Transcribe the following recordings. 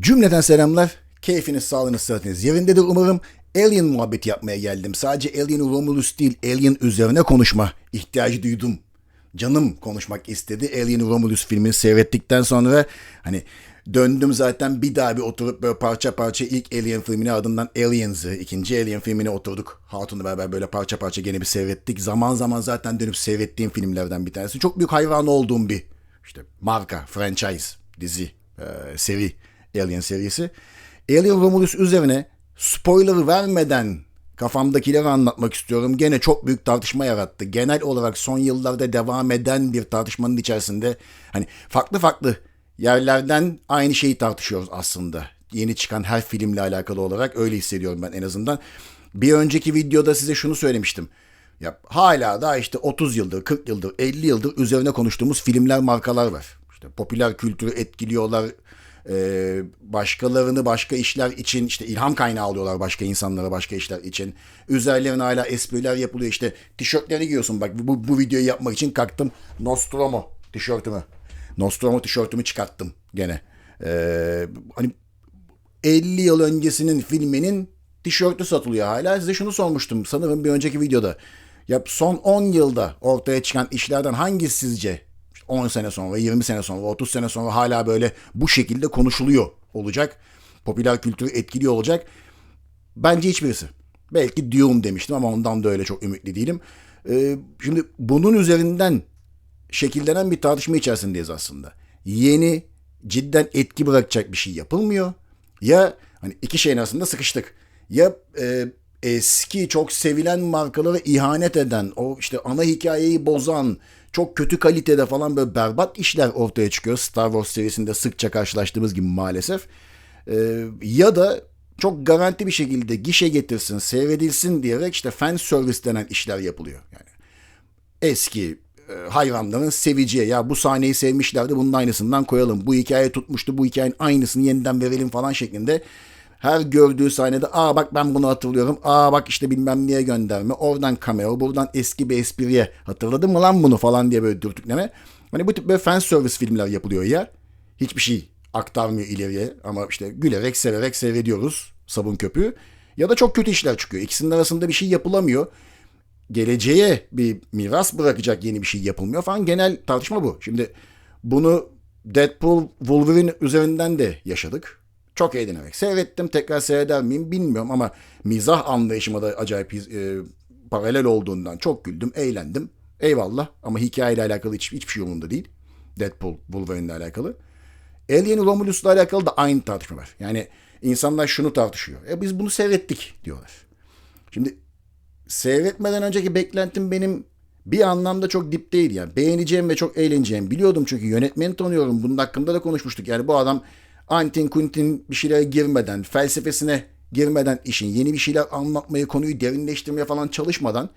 Cümleten selamlar. Keyfiniz, sağlığınız, sıhhatiniz yerindedir umarım. Alien muhabbeti yapmaya geldim. Sadece Alien Romulus değil, Alien üzerine konuşma ihtiyacı duydum. Canım konuşmak istedi. Alien Romulus filmini seyrettikten sonra hani döndüm zaten bir daha bir oturup böyle parça parça ilk Alien filmini adından Aliens'ı, ikinci Alien filmini oturduk. Hatun'la beraber böyle parça parça gene bir seyrettik. Zaman zaman zaten dönüp seyrettiğim filmlerden bir tanesi. Çok büyük hayran olduğum bir işte marka, franchise, dizi, e, seri, Alien serisi. Alien Romulus üzerine spoiler vermeden kafamdakileri anlatmak istiyorum. Gene çok büyük tartışma yarattı. Genel olarak son yıllarda devam eden bir tartışmanın içerisinde hani farklı farklı yerlerden aynı şeyi tartışıyoruz aslında. Yeni çıkan her filmle alakalı olarak öyle hissediyorum ben en azından. Bir önceki videoda size şunu söylemiştim. Ya hala da işte 30 yıldır, 40 yıldır, 50 yıldır üzerine konuştuğumuz filmler, markalar var. İşte popüler kültürü etkiliyorlar. Ee, başkalarını başka işler için işte ilham kaynağı alıyorlar başka insanlara başka işler için. Üzerlerine hala espriler yapılıyor. İşte tişörtleri giyiyorsun bak bu, bu videoyu yapmak için kalktım Nostromo tişörtümü. Nostromo tişörtümü çıkarttım gene. Ee, hani 50 yıl öncesinin filminin tişörtü satılıyor hala. Size şunu sormuştum sanırım bir önceki videoda. Ya son 10 yılda ortaya çıkan işlerden hangisi sizce 10 sene sonra, 20 sene sonra, 30 sene sonra hala böyle bu şekilde konuşuluyor olacak? Popüler kültürü etkiliyor olacak. Bence hiçbirisi. Belki Dune demiştim ama ondan da öyle çok ümitli değilim. Ee, şimdi bunun üzerinden şekillenen bir tartışma içerisindeyiz aslında. Yeni, cidden etki bırakacak bir şey yapılmıyor. Ya hani iki şeyin arasında sıkıştık. Ya e, eski çok sevilen markalara ihanet eden, o işte ana hikayeyi bozan, çok kötü kalitede falan böyle berbat işler ortaya çıkıyor. Star Wars serisinde sıkça karşılaştığımız gibi maalesef. E, ya da çok garanti bir şekilde gişe getirsin, seyredilsin diyerek işte fan service denen işler yapılıyor. Yani eski e, hayranların seveceği ya bu sahneyi sevmişlerdi bunun aynısından koyalım. Bu hikaye tutmuştu bu hikayenin aynısını yeniden verelim falan şeklinde. Her gördüğü sahnede aa bak ben bunu hatırlıyorum. Aa bak işte bilmem niye gönderme. Oradan cameo buradan eski bir espriye hatırladın mı lan bunu falan diye böyle dürtükleme. Hani bu tip böyle fan service filmler yapılıyor ya. Hiçbir şey aktarmıyor ileriye ama işte gülerek severek seyrediyoruz sabun köpüğü. Ya da çok kötü işler çıkıyor. İkisinin arasında bir şey yapılamıyor geleceğe bir miras bırakacak yeni bir şey yapılmıyor falan. Genel tartışma bu. Şimdi bunu Deadpool Wolverine üzerinden de yaşadık. Çok eğlenerek seyrettim. Tekrar seyreder miyim bilmiyorum ama mizah anlayışıma da acayip e, paralel olduğundan çok güldüm, eğlendim. Eyvallah ama hikayeyle alakalı hiç, hiçbir şey umurumda değil. Deadpool Wolverine ile alakalı. Alien Romulus'la alakalı da aynı tartışma var. Yani insanlar şunu tartışıyor. E biz bunu seyrettik diyorlar. Şimdi seyretmeden önceki beklentim benim bir anlamda çok dipteydi yani. Beğeneceğim ve çok eğleneceğim. Biliyordum çünkü yönetmeni tanıyorum. Bunun hakkında da konuşmuştuk. Yani bu adam Antin Kuntin bir şeylere girmeden, felsefesine girmeden işin yeni bir şeyler anlatmaya, konuyu derinleştirmeye falan çalışmadan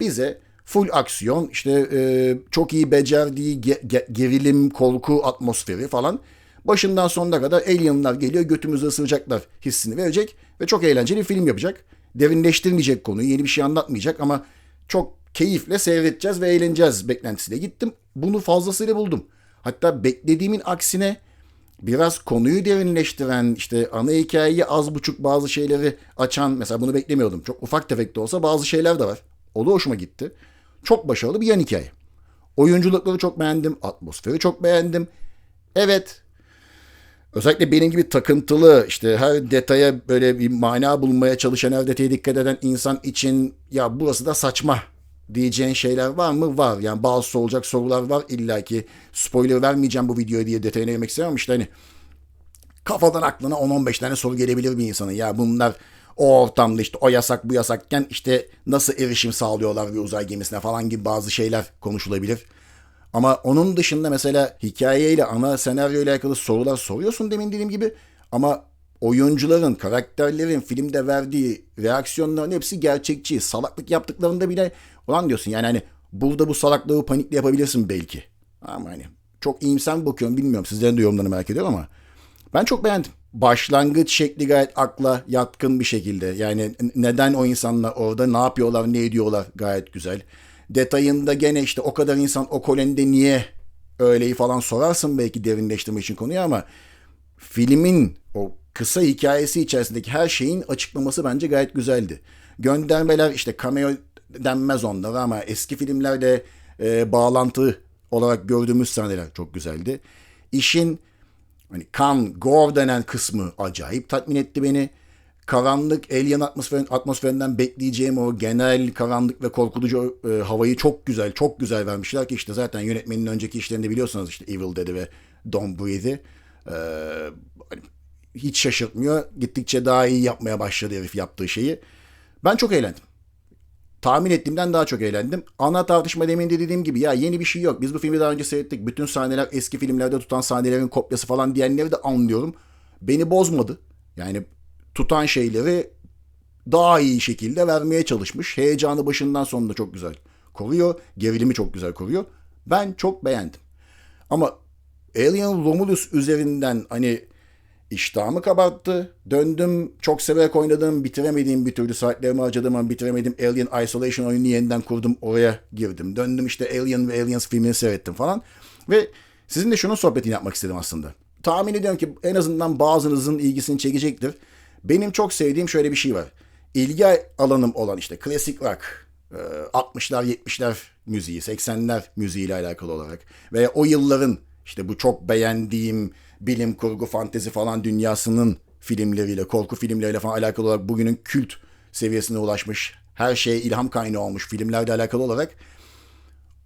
bize full aksiyon, işte e, çok iyi becerdiği ge- ge- gerilim, korku atmosferi falan başından sonuna kadar alienlar geliyor götümüzü ısıracaklar hissini verecek ve çok eğlenceli bir film yapacak derinleştirmeyecek konuyu, yeni bir şey anlatmayacak ama çok keyifle seyredeceğiz ve eğleneceğiz beklentisiyle gittim. Bunu fazlasıyla buldum. Hatta beklediğimin aksine biraz konuyu derinleştiren, işte ana hikayeyi az buçuk bazı şeyleri açan, mesela bunu beklemiyordum. Çok ufak tefek de olsa bazı şeyler de var. O da hoşuma gitti. Çok başarılı bir yan hikaye. Oyunculukları çok beğendim, atmosferi çok beğendim. Evet, Özellikle benim gibi takıntılı işte her detaya böyle bir mana bulmaya çalışan her detaya dikkat eden insan için ya burası da saçma diyeceğin şeyler var mı? Var. Yani bazı sorulacak sorular var illa ki spoiler vermeyeceğim bu videoya diye detayına girmek istemem işte hani kafadan aklına 10-15 tane soru gelebilir bir insanın. Ya bunlar o ortamda işte o yasak bu yasakken işte nasıl erişim sağlıyorlar bir uzay gemisine falan gibi bazı şeyler konuşulabilir. Ama onun dışında mesela hikayeyle, ana senaryo ile alakalı sorular soruyorsun demin dediğim gibi. Ama oyuncuların, karakterlerin filmde verdiği reaksiyonların hepsi gerçekçi. Salaklık yaptıklarında bile ulan diyorsun yani hani burada bu salaklığı panikle yapabilirsin belki. Ama hani çok iyimser bakıyorum bilmiyorum. Sizlerin de yorumlarını merak ediyorum ama ben çok beğendim. Başlangıç şekli gayet akla yatkın bir şekilde. Yani neden o insanlar orada ne yapıyorlar, ne ediyorlar gayet güzel detayında gene işte o kadar insan o kolonide niye öyleyi falan sorarsın belki derinleştirme için konuyu ama filmin o kısa hikayesi içerisindeki her şeyin açıklaması bence gayet güzeldi. Göndermeler işte cameo denmez onlara ama eski filmlerde e, bağlantı olarak gördüğümüz sahneler çok güzeldi. İşin hani kan, gore denen kısmı acayip tatmin etti beni. Karanlık, alien atmosferin, atmosferinden bekleyeceğim o genel karanlık ve korkutucu e, havayı çok güzel, çok güzel vermişler ki işte zaten yönetmenin önceki işlerinde biliyorsunuz işte Evil Dead'i ve Don't Breathe'i. E, hani hiç şaşırtmıyor. Gittikçe daha iyi yapmaya başladı herif yaptığı şeyi. Ben çok eğlendim. Tahmin ettiğimden daha çok eğlendim. Ana tartışma demin de dediğim gibi ya yeni bir şey yok. Biz bu filmi daha önce seyrettik. Bütün sahneler eski filmlerde tutan sahnelerin kopyası falan diyenleri de anlıyorum. Beni bozmadı. Yani tutan şeyleri daha iyi şekilde vermeye çalışmış. Heyecanı başından sonunda çok güzel koruyor. Gerilimi çok güzel koruyor. Ben çok beğendim. Ama Alien Romulus üzerinden hani iştahımı kabarttı. Döndüm çok severek oynadım. Bitiremediğim bir türlü saatlerimi harcadım ama bitiremedim. Alien Isolation oyunu yeniden kurdum. Oraya girdim. Döndüm işte Alien ve Aliens filmini seyrettim falan. Ve sizinle şunun sohbetini yapmak istedim aslında. Tahmin ediyorum ki en azından bazınızın ilgisini çekecektir. Benim çok sevdiğim şöyle bir şey var. İlgi alanım olan işte klasik rock, 60'lar 70'ler müziği, 80'ler müziğiyle alakalı olarak veya o yılların işte bu çok beğendiğim bilim kurgu, fantezi falan dünyasının filmleriyle, korku filmleriyle falan alakalı olarak bugünün kült seviyesine ulaşmış, her şeye ilham kaynağı olmuş filmlerle alakalı olarak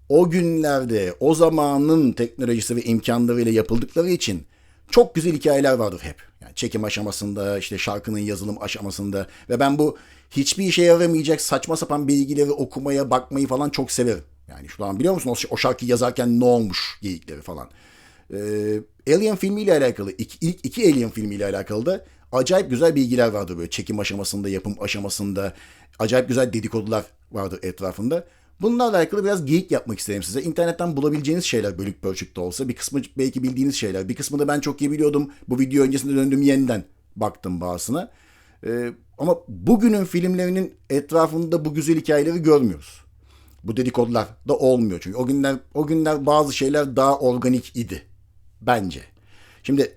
o günlerde o zamanın teknolojisi ve imkanlarıyla yapıldıkları için çok güzel hikayeler vardır hep. Yani çekim aşamasında, işte şarkının yazılım aşamasında ve ben bu hiçbir işe yaramayacak saçma sapan bilgileri okumaya, bakmayı falan çok severim. Yani şu an biliyor musun o şarkıyı yazarken ne olmuş geyikleri falan. Ee, Alien filmiyle alakalı, ilk, ilk iki Alien filmiyle alakalı da acayip güzel bilgiler vardı böyle çekim aşamasında, yapım aşamasında. Acayip güzel dedikodular vardı etrafında. Bunlarla alakalı biraz geyik yapmak istedim size. İnternetten bulabileceğiniz şeyler bölük pörçük de olsa. Bir kısmı belki bildiğiniz şeyler. Bir kısmı da ben çok iyi biliyordum. Bu video öncesinde döndüm yeniden baktım bazısına. Ee, ama bugünün filmlerinin etrafında bu güzel hikayeleri görmüyoruz. Bu dedikodular da olmuyor çünkü. O günler o günler bazı şeyler daha organik idi. Bence. Şimdi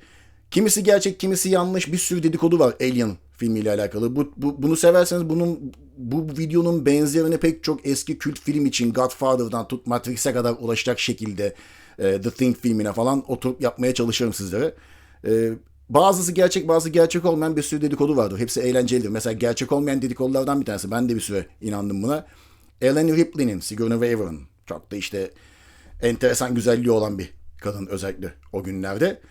kimisi gerçek, kimisi yanlış bir sürü dedikodu var Alien filmiyle alakalı. Bu, bu, bunu severseniz bunun bu videonun benzerini pek çok eski kült film için Godfather'dan tut Matrix'e kadar ulaşacak şekilde e, The Thing filmine falan oturup yapmaya çalışırım sizlere. E, bazısı gerçek bazı gerçek olmayan bir sürü dedikodu vardır. Hepsi eğlencelidir. Mesela gerçek olmayan dedikodulardan bir tanesi. Ben de bir süre inandım buna. Ellen Ripley'nin Sigourney Weaver'ın çok da işte enteresan güzelliği olan bir kadın özellikle o günlerde.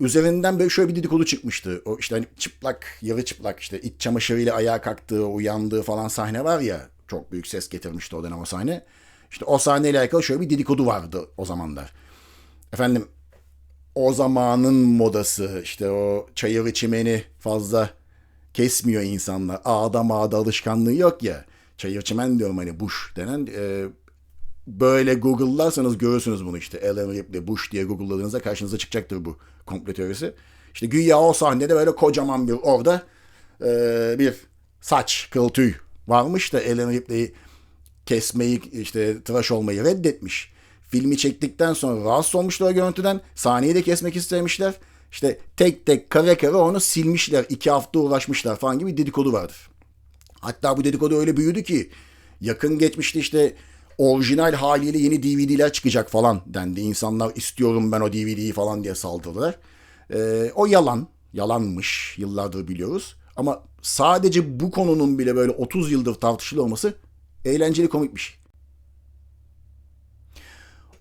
Üzerinden böyle şöyle bir dedikodu çıkmıştı. O işte hani çıplak, yarı çıplak işte iç çamaşırıyla ayağa kalktığı, uyandığı falan sahne var ya. Çok büyük ses getirmişti o dönem o sahne. İşte o sahneyle alakalı şöyle bir dedikodu vardı o zamanlar. Efendim o zamanın modası işte o çayırı çimeni fazla kesmiyor insanlar. Ağda mağda alışkanlığı yok ya. Çayır çimen diyorum hani bush denen e, böyle Google'larsanız görürsünüz bunu işte. Ellen Ripley, Bush diye Google'ladığınızda karşınıza çıkacaktır bu komplo teorisi. İşte güya o sahnede böyle kocaman bir orada e, bir saç, kıl tüy varmış da Ellen Ripley'i kesmeyi işte tıraş olmayı reddetmiş. Filmi çektikten sonra rahatsız olmuşlar görüntüden. Sahneyi de kesmek istemişler. İşte tek tek kare kare onu silmişler. iki hafta uğraşmışlar falan gibi dedikodu vardır. Hatta bu dedikodu öyle büyüdü ki yakın geçmişte işte orijinal haliyle yeni DVD'ler çıkacak falan dendi. İnsanlar istiyorum ben o DVD'yi falan diye saldırdılar. Ee, o yalan. Yalanmış. Yıllardır biliyoruz. Ama sadece bu konunun bile böyle 30 yıldır tartışılı olması eğlenceli komik bir şey.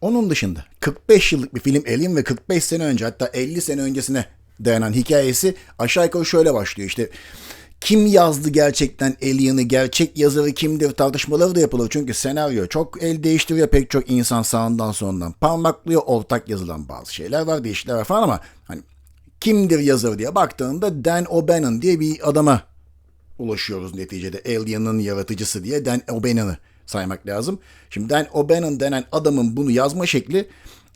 Onun dışında 45 yıllık bir film Alien ve 45 sene önce hatta 50 sene öncesine dayanan hikayesi aşağı yukarı şöyle başlıyor. İşte kim yazdı gerçekten Alien'ı, gerçek yazarı kimdir tartışmaları da yapılır. Çünkü senaryo çok el değiştiriyor pek çok insan sağından sonundan. Parmaklıyor ortak yazılan bazı şeyler var, değişiklikler var falan ama hani kimdir yazarı diye baktığında Dan O'Bannon diye bir adama ulaşıyoruz neticede. Alien'ın yaratıcısı diye Dan O'Bannon'ı saymak lazım. Şimdi Dan O'Bannon denen adamın bunu yazma şekli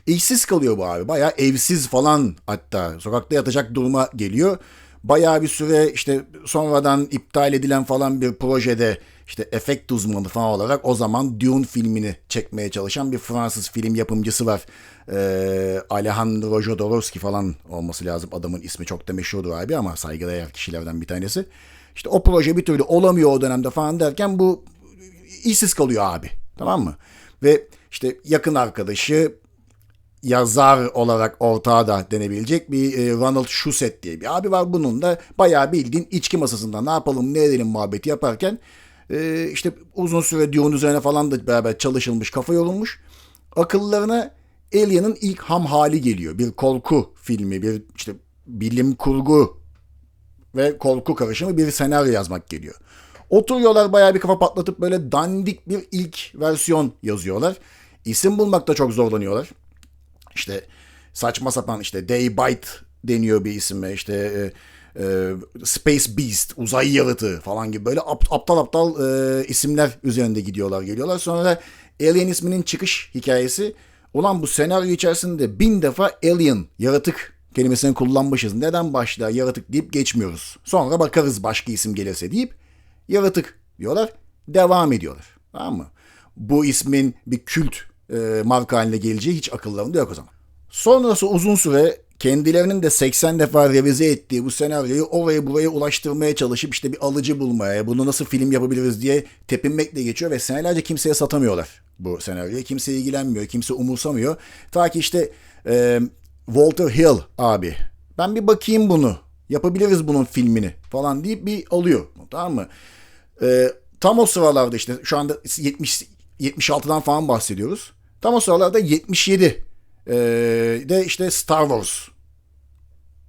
işsiz kalıyor bu abi. Bayağı evsiz falan hatta sokakta yatacak duruma geliyor. Bayağı bir süre işte sonradan iptal edilen falan bir projede işte efekt uzmanı falan olarak o zaman Dune filmini çekmeye çalışan bir Fransız film yapımcısı var. Ee, Alejandro Jodorowsky falan olması lazım. Adamın ismi çok da meşhurdur abi ama saygıdeğer kişilerden bir tanesi. İşte o proje bir türlü olamıyor o dönemde falan derken bu işsiz kalıyor abi. Tamam mı? Ve işte yakın arkadaşı yazar olarak ortağı da denebilecek bir e, Ronald Shusett diye bir abi var. Bunun da bayağı bildiğin içki masasında ne yapalım ne edelim muhabbeti yaparken e, işte uzun süre Dune üzerine falan da beraber çalışılmış kafa yorulmuş. Akıllarına Alien'ın ilk ham hali geliyor. Bir korku filmi, bir işte bilim kurgu ve korku karışımı bir senaryo yazmak geliyor. Oturuyorlar bayağı bir kafa patlatıp böyle dandik bir ilk versiyon yazıyorlar. İsim bulmakta çok zorlanıyorlar. İşte saçma sapan işte Daybite deniyor bir isime işte e, e, Space Beast, uzay yaratığı falan gibi böyle ap- aptal aptal e, isimler üzerinde gidiyorlar geliyorlar. Sonra Alien isminin çıkış hikayesi olan bu senaryo içerisinde bin defa Alien, yaratık kelimesini kullanmışız. Neden başta yaratık deyip geçmiyoruz. Sonra bakarız başka isim gelirse deyip yaratık diyorlar. Devam ediyorlar. Tamam mı? Bu ismin bir kült e, marka haline geleceği hiç akıllarında yok o zaman. Sonrası uzun süre kendilerinin de 80 defa revize ettiği bu senaryoyu oraya buraya ulaştırmaya çalışıp işte bir alıcı bulmaya, bunu nasıl film yapabiliriz diye tepinmekle geçiyor ve senelerce kimseye satamıyorlar bu senaryoyu. Kimse ilgilenmiyor, kimse umursamıyor. Ta ki işte e, Walter Hill abi ben bir bakayım bunu yapabiliriz bunun filmini falan deyip bir alıyor tamam mı? E, tam o sıralarda işte şu anda 70 76'dan falan bahsediyoruz. Tam o sıralarda 77 e, de işte Star Wars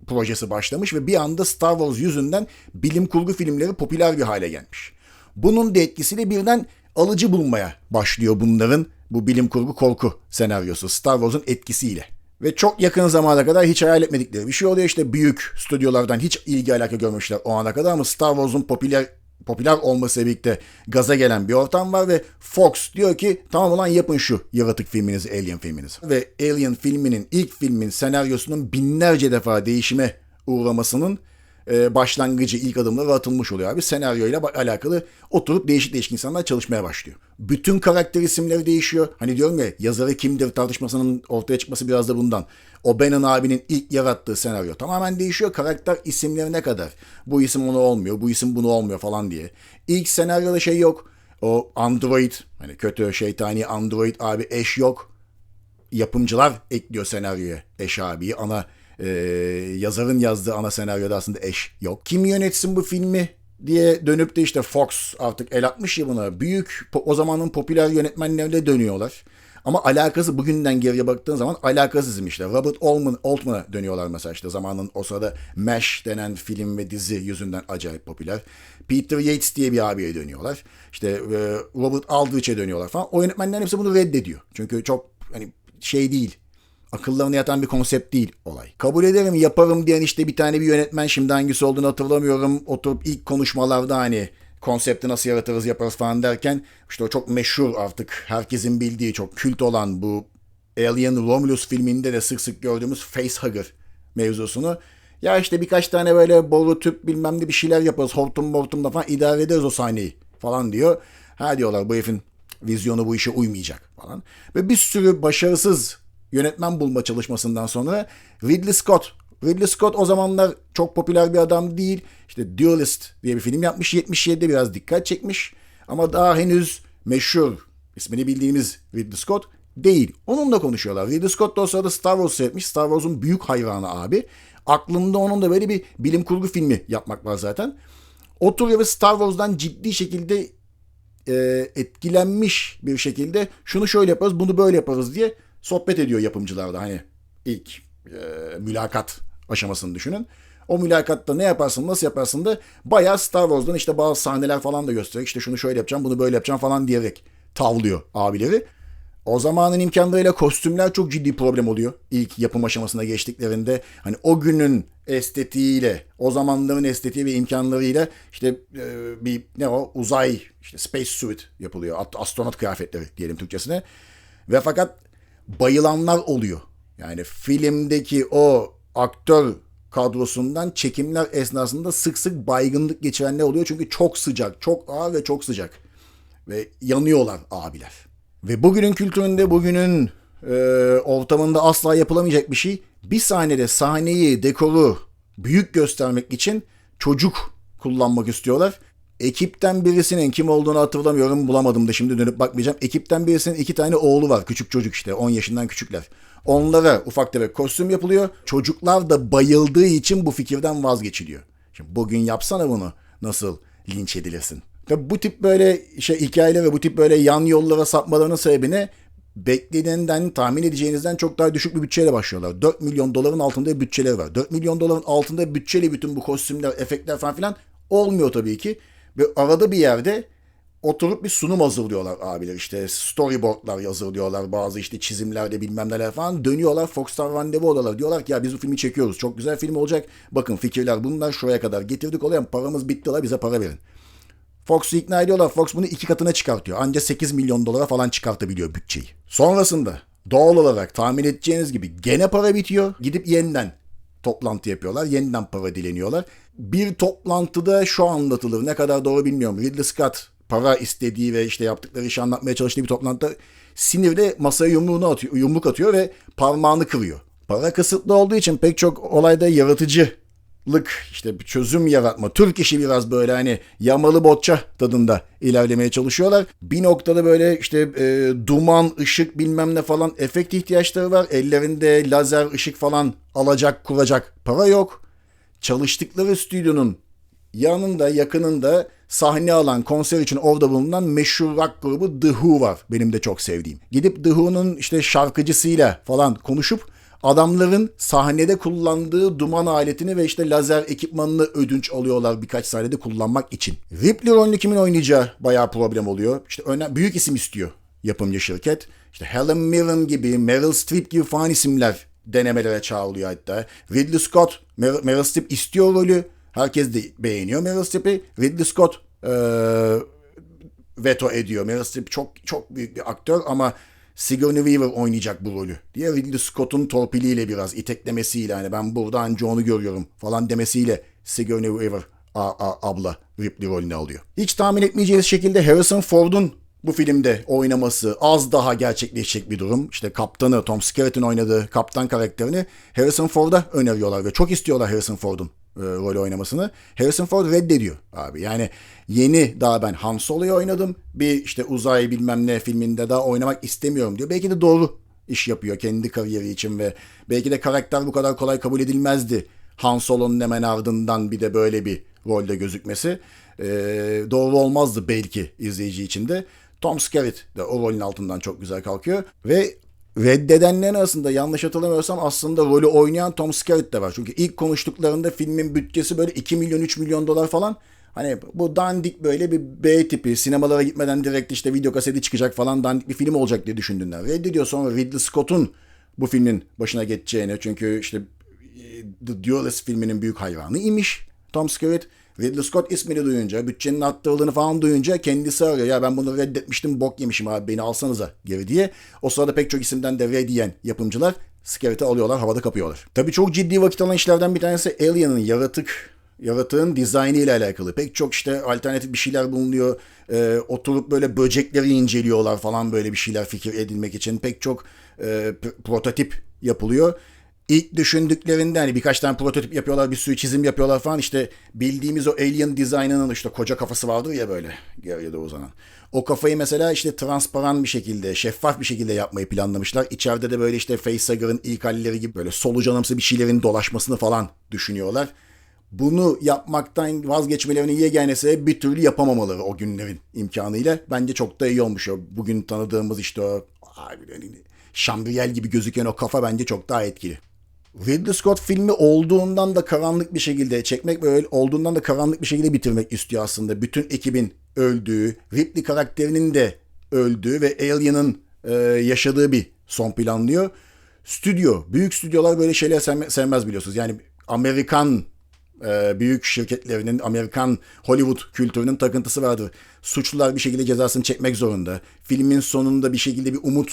projesi başlamış ve bir anda Star Wars yüzünden bilim kurgu filmleri popüler bir hale gelmiş. Bunun da etkisiyle birden alıcı bulmaya başlıyor bunların bu bilim kurgu korku senaryosu Star Wars'un etkisiyle. Ve çok yakın zamana kadar hiç hayal etmedikleri bir şey oluyor işte büyük stüdyolardan hiç ilgi alaka görmüşler o ana kadar ama Star Wars'un popüler popüler olması birlikte gaza gelen bir ortam var ve Fox diyor ki tamam ulan yapın şu yaratık filminizi, Alien filminizi. Ve Alien filminin ilk filmin senaryosunun binlerce defa değişime uğramasının e, başlangıcı, ilk adımları atılmış oluyor abi. Senaryoyla alakalı oturup değişik değişik insanlar çalışmaya başlıyor. Bütün karakter isimleri değişiyor. Hani diyorum ya yazarı kimdir tartışmasının ortaya çıkması biraz da bundan. O Benin abinin ilk yarattığı senaryo tamamen değişiyor. Karakter isimlerine kadar. Bu isim onu olmuyor, bu isim bunu olmuyor falan diye. İlk senaryoda şey yok. O android, hani kötü şeytani android abi eş yok. Yapımcılar ekliyor senaryoya eş abiyi. Ana e, yazarın yazdığı ana senaryoda aslında eş yok. Kim yönetsin bu filmi diye dönüp de işte Fox artık el atmış ya buna. Büyük o zamanın popüler yönetmenlerine dönüyorlar. Ama alakası bugünden geriye baktığın zaman alakasız işte. Robert Altman, Altman'a dönüyorlar mesela işte zamanın o sırada MASH denen film ve dizi yüzünden acayip popüler. Peter Yates diye bir abiye dönüyorlar. İşte e, Robert Aldrich'e dönüyorlar falan. O yönetmenlerin hepsi bunu reddediyor. Çünkü çok hani şey değil akıllarına yatan bir konsept değil olay. Kabul ederim yaparım diyen işte bir tane bir yönetmen şimdi hangisi olduğunu hatırlamıyorum. Oturup ilk konuşmalarda hani konsepti nasıl yaratırız yaparız falan derken işte o çok meşhur artık herkesin bildiği çok kült olan bu Alien Romulus filminde de sık sık gördüğümüz facehugger mevzusunu ya işte birkaç tane böyle boru tüp bilmem ne bir şeyler yaparız hortum mortumda falan idare ederiz o sahneyi falan diyor. Ha diyorlar bu herifin vizyonu bu işe uymayacak falan. Ve bir sürü başarısız yönetmen bulma çalışmasından sonra Ridley Scott. Ridley Scott o zamanlar çok popüler bir adam değil. İşte Duelist diye bir film yapmış. 77'de biraz dikkat çekmiş. Ama daha henüz meşhur ismini bildiğimiz Ridley Scott değil. Onunla konuşuyorlar. Ridley Scott da o sırada Star Wars seyretmiş. Star Wars'un büyük hayranı abi. Aklında onun da böyle bir bilim kurgu filmi yapmak var zaten. Oturuyor ve Star Wars'dan ciddi şekilde e, etkilenmiş bir şekilde şunu şöyle yaparız bunu böyle yaparız diye sohbet ediyor yapımcılar da hani ilk e, mülakat aşamasını düşünün. O mülakatta ne yaparsın nasıl yaparsın da bayağı Star Wars'dan işte bazı sahneler falan da gösteriyor. İşte şunu şöyle yapacağım bunu böyle yapacağım falan diyerek tavlıyor abileri. O zamanın imkanlarıyla kostümler çok ciddi problem oluyor. İlk yapım aşamasına geçtiklerinde hani o günün estetiğiyle, o zamanların estetiği ve imkanlarıyla işte e, bir ne o uzay işte space suit yapılıyor. Astronot kıyafetleri diyelim Türkçesine. Ve fakat bayılanlar oluyor. Yani filmdeki o aktör kadrosundan çekimler esnasında sık sık baygınlık geçirenler oluyor. Çünkü çok sıcak, çok ağır ve çok sıcak. Ve yanıyorlar abiler. Ve bugünün kültüründe, bugünün e, ortamında asla yapılamayacak bir şey. Bir sahnede sahneyi, dekoru büyük göstermek için çocuk kullanmak istiyorlar. Ekipten birisinin kim olduğunu hatırlamıyorum bulamadım da şimdi dönüp bakmayacağım. Ekipten birisinin iki tane oğlu var. Küçük çocuk işte 10 yaşından küçükler. Onlara ufak tefek kostüm yapılıyor. Çocuklar da bayıldığı için bu fikirden vazgeçiliyor. Şimdi bugün yapsana bunu nasıl linç edilirsin. Tabi bu tip böyle şey hikayeler ve bu tip böyle yan yollara sapmalarının sebebini beklediğinden tahmin edeceğinizden çok daha düşük bir bütçeyle başlıyorlar. 4 milyon doların altında bir bütçeleri var. 4 milyon doların altında bütçeli bütün bu kostümler, efektler falan filan olmuyor tabii ki. Ve arada bir yerde oturup bir sunum hazırlıyorlar abiler. İşte storyboardlar hazırlıyorlar. Bazı işte çizimlerde bilmem neler falan. Dönüyorlar Fox'tan randevu alıyorlar. Diyorlar ki ya biz bu filmi çekiyoruz. Çok güzel film olacak. Bakın fikirler bunlar şuraya kadar getirdik olayan paramız bitti la bize para verin. Fox'u ikna ediyorlar. Fox bunu iki katına çıkartıyor. Anca 8 milyon dolara falan çıkartabiliyor bütçeyi. Sonrasında doğal olarak tahmin edeceğiniz gibi gene para bitiyor. Gidip yeniden toplantı yapıyorlar. Yeniden para dileniyorlar. Bir toplantıda şu anlatılır. Ne kadar doğru bilmiyorum. Ridley Scott para istediği ve işte yaptıkları işi anlatmaya çalıştığı bir toplantıda sinirle masaya yumruğunu atıyor, yumruk atıyor ve parmağını kırıyor. Para kısıtlı olduğu için pek çok olayda yaratıcı lık işte bir çözüm yaratma. Türk işi biraz böyle hani yamalı botça tadında ilerlemeye çalışıyorlar. Bir noktada böyle işte e, duman, ışık bilmem ne falan efekt ihtiyaçları var. Ellerinde lazer, ışık falan alacak, kuracak para yok. Çalıştıkları stüdyonun yanında, yakınında sahne alan konser için orada bulunan meşhur rock grubu The Who var. Benim de çok sevdiğim. Gidip The Who'nun işte şarkıcısıyla falan konuşup adamların sahnede kullandığı duman aletini ve işte lazer ekipmanını ödünç alıyorlar birkaç sahnede kullanmak için. Ripley rolünü kimin oynayacağı bayağı problem oluyor. İşte öne, büyük isim istiyor yapımcı şirket. İşte Helen Mirren gibi, Meryl Streep gibi falan isimler denemelere çağrılıyor hatta. Ridley Scott, Mer- Meryl Streep istiyor rolü. Herkes de beğeniyor Meryl Streep'i. Ridley Scott ee, veto ediyor. Meryl Streep çok çok büyük bir aktör ama Sigourney Weaver oynayacak bu rolü diye Ridley Scott'un torpiliyle biraz iteklemesiyle hani ben burada anca onu görüyorum falan demesiyle Sigourney Weaver a, a, abla Ripley rolünü alıyor. Hiç tahmin etmeyeceğiniz şekilde Harrison Ford'un bu filmde oynaması az daha gerçekleşecek bir durum. İşte kaptanı Tom Skerritt'in oynadığı kaptan karakterini Harrison Ford'a öneriyorlar ve çok istiyorlar Harrison Ford'un e, rolü oynamasını. Harrison Ford reddediyor abi. Yani yeni daha ben Han Solo'yu oynadım. Bir işte uzay bilmem ne filminde daha oynamak istemiyorum diyor. Belki de doğru iş yapıyor kendi kariyeri için ve belki de karakter bu kadar kolay kabul edilmezdi. Han Solo'nun hemen ardından bir de böyle bir rolde gözükmesi. E, doğru olmazdı belki izleyici için de. Tom Skerritt de o rolün altından çok güzel kalkıyor. Ve reddedenlerin arasında yanlış hatırlamıyorsam aslında rolü oynayan Tom Skerritt de var. Çünkü ilk konuştuklarında filmin bütçesi böyle 2 milyon 3 milyon dolar falan. Hani bu dandik böyle bir B tipi sinemalara gitmeden direkt işte video kaseti çıkacak falan dandik bir film olacak diye düşündüler. Reddediyor sonra Ridley Scott'un bu filmin başına geçeceğini çünkü işte The Duelist filminin büyük hayranı imiş Tom Skerritt. Ridley Scott ismini duyunca, bütçenin arttırıldığını falan duyunca kendisi arıyor. Ya ben bunu reddetmiştim, bok yemişim abi beni alsanıza geri diye. O sırada pek çok isimden de red diyen yapımcılar Skerritt'i alıyorlar, havada kapıyorlar. Tabii çok ciddi vakit alan işlerden bir tanesi Alien'ın yaratık yaratığın dizaynı ile alakalı. Pek çok işte alternatif bir şeyler bulunuyor. Ee, oturup böyle böcekleri inceliyorlar falan böyle bir şeyler fikir edilmek için. Pek çok e, prototip yapılıyor ilk düşündüklerinde hani birkaç tane prototip yapıyorlar, bir sürü çizim yapıyorlar falan işte bildiğimiz o alien dizaynının işte koca kafası vardır ya böyle geriye doğru uzanan. O kafayı mesela işte transparan bir şekilde, şeffaf bir şekilde yapmayı planlamışlar. İçeride de böyle işte Facehager'ın ilk halleri gibi böyle solucanımsı bir şeylerin dolaşmasını falan düşünüyorlar. Bunu yapmaktan vazgeçmelerinin yegane sebebi bir türlü yapamamaları o günlerin imkanıyla. Bence çok da iyi olmuş o. Bugün tanıdığımız işte o şambriyel gibi gözüken o kafa bence çok daha etkili. Ridley Scott filmi olduğundan da karanlık bir şekilde çekmek ve öyle olduğundan da karanlık bir şekilde bitirmek istiyor aslında. Bütün ekibin öldüğü, Ripley karakterinin de öldüğü ve Alien'ın e, yaşadığı bir son planlıyor. Stüdyo, büyük stüdyolar böyle şeyler sevmez biliyorsunuz. Yani Amerikan e, büyük şirketlerinin, Amerikan Hollywood kültürünün takıntısı vardır. Suçlular bir şekilde cezasını çekmek zorunda. Filmin sonunda bir şekilde bir umut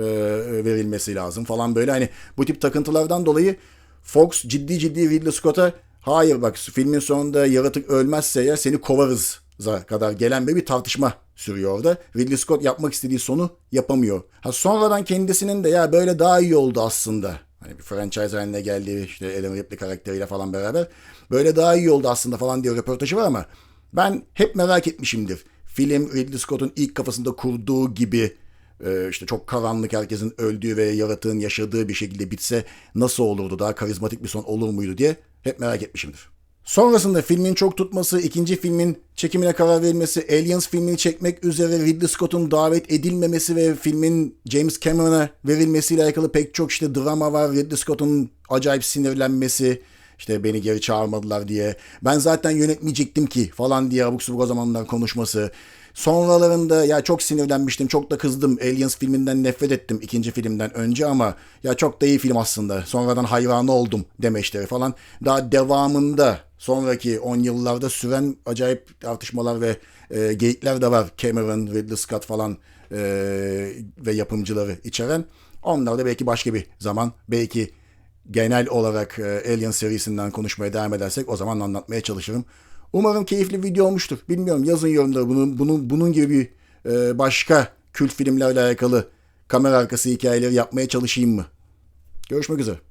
e, verilmesi lazım falan böyle. Hani bu tip takıntılardan dolayı Fox ciddi ciddi Ridley Scott'a hayır bak filmin sonunda yaratık ölmezse ya seni kovarız kadar gelen bir tartışma sürüyor orada. Ridley Scott yapmak istediği sonu yapamıyor. Ha sonradan kendisinin de ya böyle daha iyi oldu aslında. Hani bir franchise haline geldiği işte Ellen Ripley karakteriyle falan beraber böyle daha iyi oldu aslında falan diye röportajı var ama ben hep merak etmişimdir. Film Ridley Scott'un ilk kafasında kurduğu gibi e, işte çok karanlık herkesin öldüğü ve yaratığın yaşadığı bir şekilde bitse nasıl olurdu? Daha karizmatik bir son olur muydu diye hep merak etmişimdir. Sonrasında filmin çok tutması, ikinci filmin çekimine karar verilmesi, Aliens filmini çekmek üzere Ridley Scott'un davet edilmemesi ve filmin James Cameron'a verilmesiyle alakalı pek çok işte drama var. Ridley Scott'un acayip sinirlenmesi, işte beni geri çağırmadılar diye. Ben zaten yönetmeyecektim ki falan diye abuk subuk o zamanlar konuşması. Sonralarında ya çok sinirlenmiştim, çok da kızdım. Aliens filminden nefret ettim ikinci filmden önce ama ya çok da iyi film aslında. Sonradan hayranı oldum demeçleri falan. Daha devamında sonraki 10 yıllarda süren acayip tartışmalar ve e, geyikler de var. Cameron, Ridley Scott falan e, ve yapımcıları içeren. Onlar da belki başka bir zaman, belki genel olarak e, Alien serisinden konuşmaya devam edersek o zaman anlatmaya çalışırım. Umarım keyifli video olmuştur. Bilmiyorum yazın yorumlara bunun, bunun, bunun gibi e, başka kült filmlerle alakalı kamera arkası hikayeleri yapmaya çalışayım mı? Görüşmek üzere.